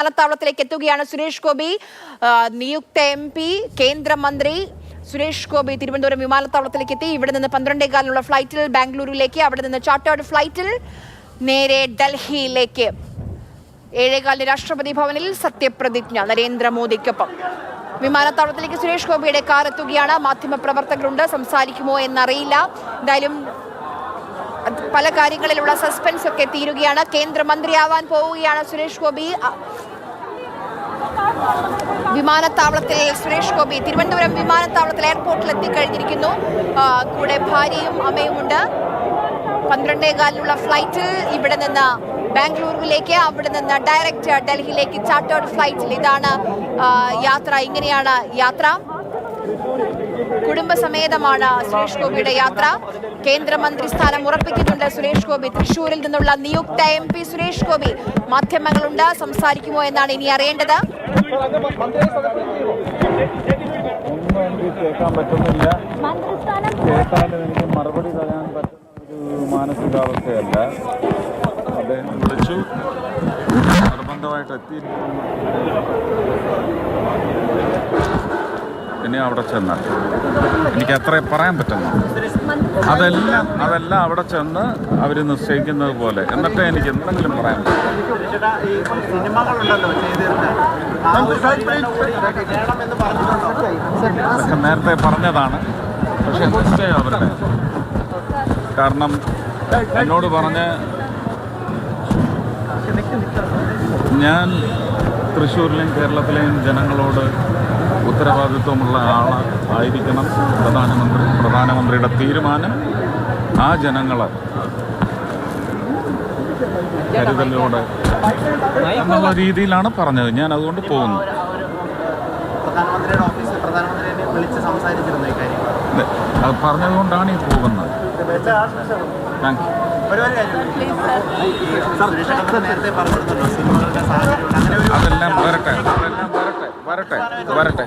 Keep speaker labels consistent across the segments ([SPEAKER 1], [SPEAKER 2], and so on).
[SPEAKER 1] വിമാനത്താവളത്തിലേക്ക് എത്തുകയാണ് സുരേഷ് ഗോപി. നിയുക്ത എം പി കേന്ദ്രമന്ത്രി സുരേഷ് ഗോപി തിരുവനന്തപുരം വിമാനത്താവളത്തിലേക്ക് എത്തി. ഇവിടെ നിന്ന് പന്ത്രണ്ടേകാലിനുള്ള ഫ്ലൈറ്റിൽ ബാംഗ്ലൂരിലേക്ക് അവിടെ നിന്ന് ചാർട്ടേഡ് ഫ്ലൈറ്റിൽ നേരെ ഡൽഹിയിലേക്ക്. ഏഴേകാലിന് രാഷ്ട്രപതി ഭവനിൽ സത്യപ്രതിജ്ഞ നരേന്ദ്രമോദിക്കൊപ്പം. വിമാനത്താവളത്തിലേക്ക് സുരേഷ് ഗോപിയുടെ കാർ എത്തുകയാണ്. മാധ്യമപ്രവർത്തകരുണ്ട് സംസാരിക്കുമോ എന്നറിയില്ല. എന്തായാലും പല കാര്യങ്ങളിലുള്ള സസ്പെൻസ് ഒക്കെ തീരുകയാണ്. കേന്ദ്രമന്ത്രിയാവാൻ പോവുകയാണ് സുരേഷ് ഗോപി. വിമാനത്താവളത്തിൽ സുരേഷ് ഗോപി തിരുവനന്തപുരം വിമാനത്താവളത്തിൽ എയർപോർട്ടിൽ എത്തിക്കഴിഞ്ഞിരിക്കുന്നു കൂടെ ഭാര്യയും അമ്മയുമുണ്ട് പന്ത്രണ്ടേകാലിനുള്ള ഫ്ലൈറ്റ് ഇവിടെ നിന്ന് ബാംഗ്ലൂരിലേക്ക് അവിടെ നിന്ന് ഡയറക്റ്റ് ഡൽഹിയിലേക്ക് ചാർട്ടേഡ് ഫ്ലൈറ്റിൽ ഇതാണ് യാത്ര. ഇങ്ങനെയാണ് യാത്ര. കുടുംബസമേതമാണ് സുരേഷ് ഗോപിയുടെ യാത്ര. കേന്ദ്രമന്ത്രി സ്ഥാനം ഉറപ്പിക്കുന്നുണ്ട് സുരേഷ് ഗോപി. തൃശൂരിൽ നിന്നുള്ള നിയുക്ത എം പി സുരേഷ് ഗോപി. മാധ്യമങ്ങളുണ്ട് സംസാരിക്കുമോ എന്നാണ് ഇനി അറിയേണ്ടത്.
[SPEAKER 2] ഒരു മാനസികാവസ്ഥയല്ല. വിളിച്ചു. നിർബന്ധമായിട്ട് എത്തി ഇനി അവിടെ ചെന്ന് എനിക്ക് അത്രേ പറയാൻ പറ്റുന്നു. അതെല്ലാം അതെല്ലാം അവിടെ ചെന്ന് അവർ നിശ്ചയിക്കുന്നത് പോലെ. എന്നിട്ട് എനിക്ക് എന്തെങ്കിലും പറയാൻ അതൊക്കെ നേരത്തെ പറഞ്ഞതാണ്. പക്ഷെ നിശ്ചയം അവരുടെ. കാരണം എന്നോട് പറഞ്ഞ് ഞാൻ തൃശ്ശൂരിലെയും കേരളത്തിലെയും ജനങ്ങളോട് ഉത്തരവാദിത്വമുള്ള ആളായിരിക്കണം ആയിരിക്കണം പ്രധാനമന്ത്രി പ്രധാനമന്ത്രിയുടെ തീരുമാനം. ആ ജനങ്ങൾ കരുതലോടെ എന്നുള്ള രീതിയിലാണ് പറഞ്ഞത്. ഞാൻ അതുകൊണ്ട് പോകുന്നു.
[SPEAKER 3] പ്രധാനമന്ത്രിയുടെ ഓഫീസിൽ പ്രധാനമന്ത്രിയെ വിളിച്ച് സംസാരിച്ചിരുന്നു ഈ കാര്യം?
[SPEAKER 2] ഇത് അത് പറഞ്ഞതുകൊണ്ടാണ് ഈ പോകുന്നത്. താങ്ക് യു അതെല്ലാം വരട്ടെ. വരട്ടെ വരട്ടെ.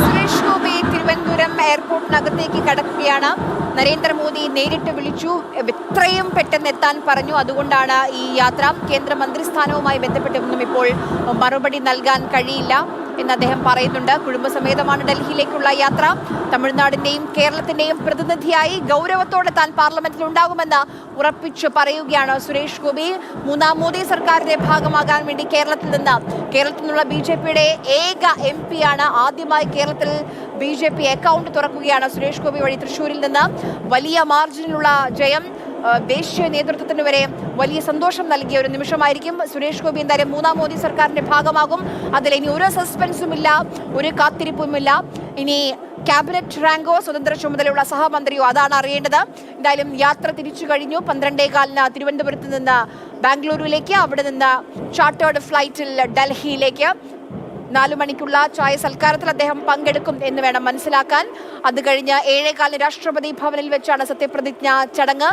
[SPEAKER 1] സുരേഷ് ഗോപി തിരുവനന്തപുരം എയർപോർട്ടിനകത്തേക്ക് കടക്കുകയാണ്. നരേന്ദ്രമോദി നേരിട്ട് വിളിച്ചു. എത്രയും പെട്ടെന്ന് എത്താൻ പറഞ്ഞു. അതുകൊണ്ടാണ് ഈ യാത്ര കേന്ദ്രമന്ത്രി സ്ഥാനവുമായി ബന്ധപ്പെട്ടൊന്നും ഇപ്പോൾ മറുപടി നൽകാൻ കഴിയില്ല. എന്ന് അദ്ദേഹം പറയുന്നുണ്ട്. കുടുംബസമേതമാണ് ഡൽഹിയിലേക്കുള്ള യാത്ര. തമിഴ്നാടിന്റെയും കേരളത്തിന്റെയും പ്രതിനിധിയായി ഗൗരവത്തോടെ താൻ പാർലമെന്റിൽ ഉണ്ടാകുമെന്ന് ഉറപ്പിച്ചു പറയുകയാണ് സുരേഷ് ഗോപി. മൂന്നാം മോദി സർക്കാരിന്റെ ഭാഗമാകാൻ വേണ്ടി കേരളത്തിൽ നിന്ന് കേരളത്തിൽ നിന്നുള്ള ബി ജെ പിയുടെ ഏക എം പിയാണ് ആദ്യമായി കേരളത്തിൽ ബി ജെ പി അക്കൗണ്ട് തുറക്കുകയാണ് സുരേഷ് ഗോപി വഴി തൃശൂരിൽ നിന്ന്. വലിയ മാർജിനിലുള്ള ജയം ദേശീയ നേതൃത്വത്തിന് വരെ വലിയ സന്തോഷം നൽകിയ ഒരു നിമിഷമായിരിക്കും. സുരേഷ് ഗോപി എന്തായാലും മൂന്നാം മോദി സർക്കാരിന്റെ ഭാഗമാകും. അതിൽ ഇനി ഒരു സസ്പെൻസും ഇല്ല ഒരു കാത്തിരിപ്പുമില്ല. ഇനി ക്യാബിനറ്റ് റാങ്കോ സ്വതന്ത്ര ചുമതലയുള്ള സഹമന്ത്രിയോ അതാണ് അറിയേണ്ടത്. എന്തായാലും യാത്ര തിരിച്ചു കഴിഞ്ഞു. പന്ത്രണ്ടേകാലിന് തിരുവനന്തപുരത്ത് നിന്ന് ബാംഗ്ലൂരുവിലേക്ക് അവിടെ നിന്ന് ചാർട്ടേഡ് ഫ്ലൈറ്റിൽ ഡൽഹിയിലേക്ക്. നാലു മണിക്കുള്ള ചായ സൽക്കാരത്തിൽ അദ്ദേഹം പങ്കെടുക്കും എന്ന് വേണം മനസ്സിലാക്കാൻ. അത് കഴിഞ്ഞ് ഏഴേകാലിന് രാഷ്ട്രപതി ഭവനിൽ വെച്ചാണ് സത്യപ്രതിജ്ഞ ചടങ്ങ്.